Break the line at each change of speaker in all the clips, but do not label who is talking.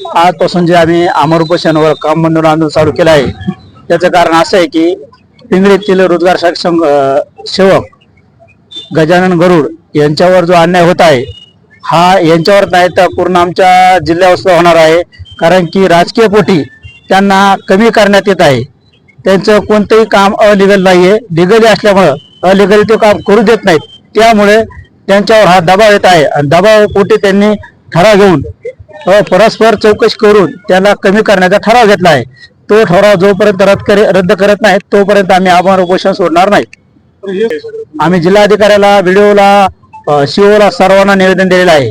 आजपासून जे आम्ही अमर उपोषणावर काम बंधन आंदोलन चालू केलं आहे त्याचं कारण असं आहे की पिंगळीतील रोजगार संघ सेवक गजानन गरुड यांच्यावर जो अन्याय होत आहे हा यांच्यावर नाही तर पूर्ण आमच्या जिल्ह्यावर होणार आहे कारण की राजकीय पोटी त्यांना कमी करण्यात येत आहे. त्यांचं कोणतंही काम अलिगल नाहीये लिगली असल्यामुळं अलिगली ते काम करू देत नाहीत. त्यामुळे त्यांच्यावर हा दबाव येत आहे आणि दबाव पोटी त्यांनी ठराव घेऊन परस्पर चौकशी करून त्याला कमी करण्याचा ठराव घेतला आहे. तो ठराव जोपर्यंत रद्द करे रद्द करत नाही तोपर्यंत आम्ही आभार उपोषण सोडणार नाही. आम्ही जिल्हाधिकाऱ्याला व्हिडिओला सीओला सर्वांना निवेदन दिलेलं आहे.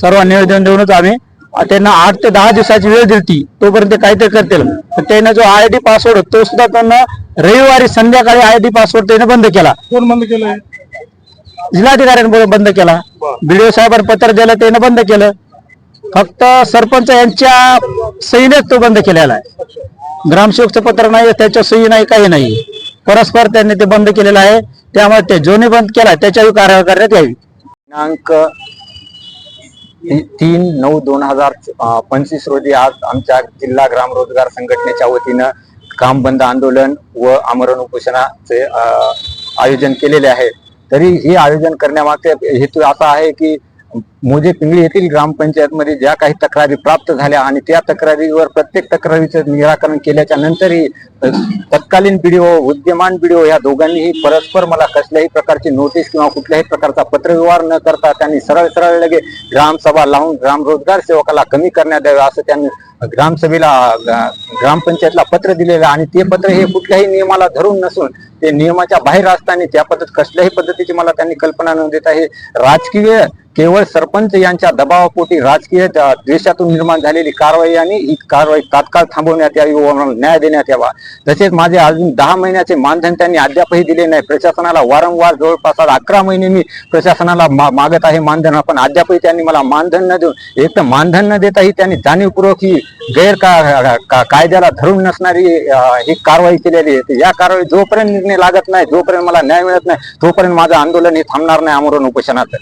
सर्वांना निवेदन देऊनच आम्ही त्यांना आठ ते दहा दिवसाची वेळ दिली तोपर्यंत ते काहीतरी करतील. त्यांना जो आय डी पासवर्ड तो सुद्धा त्यांना रविवारी संध्याकाळी आय डी पासवर्ड त्याने बंद केला.
कोण बंद केलंय?
जिल्हाधिकाऱ्यांनी बंद केला. बीडीओ साहेबांनी पत्र दिलं त्याने बंद केलं. फक्त सरपंच यांच्या सहीनेच तो बंद केलेला आहे. ग्रामसेवकचं पत्र नाही त्याच्या सही नाही काही नाही. परस्पर त्यांनी ते बंद केलेलं आहे. त्यामुळे ते जोने बंद केला त्याच्यावर कारवाई करण्यात यावी.
दिनांक तीन नऊ दोन हजार पंचवीस रोजी आज आमच्या जिल्हा ग्राम रोजगार संघटनेच्या वतीनं काम बंद आंदोलन व आमरण उपोषणाचे आयोजन केलेले आहे. तरी हे आयोजन करण्यामागचे हेतू असा आहे की मोजे पिंगळी येथील ग्रामपंचायतमध्ये ज्या काही तक्रारी प्राप्त झाल्या आणि त्या तक्रारीवर प्रत्येक तक्रारीचं निराकरण केल्याच्या नंतरही तत्कालीन बीडीओ विद्यमान बीडीओ या दोघांनीही परस्पर मला कसल्याही प्रकारची नोटीस किंवा कुठल्याही प्रकारचा पत्रव्यवहार न करता त्यांनी सरळ सरळ लगे ग्रामसभा लावून ग्रामरोजगार सेवकाला कमी करण्यात यावे असं त्यांनी ग्रामसभेला ग्रामपंचायतला पत्र दिलेलं आणि ते पत्र हे कुठल्याही नियमाला धरून नसून ते नियमाच्या बाहेर असताना त्या पद्धत कसल्याही पद्धतीची मला त्यांनी कल्पना न देता हे राजकीय केवळ सरपंच यांच्या दबावापोटी राजकीय द्वेषातून निर्माण झालेली कारवाई आणि ही कारवाई तात्काळ थांबवण्यात यावी व न्याय देण्यात यावा. तसेच माझे अजून दहा महिन्याचे मानधन त्यांनी अद्यापही दिले नाही. प्रशासनाला वारंवार जवळपास अकरा महिने मी प्रशासनाला मागत आहे मानधन. पण अद्यापही त्यांनी मला मानधन न देऊन एक तर मानधन न देताही त्यांनी जाणीवपूर्वक ही गैर कायद्याला धरून नसणारी ही कारवाई केलेली आहे. या कारवाई जोपर्यंत निर्णय लागत नाही जोपर्यंत मला न्याय मिळत नाही तोपर्यंत माझं आंदोलन हे थांबणार नाही आमरण उपोषणात.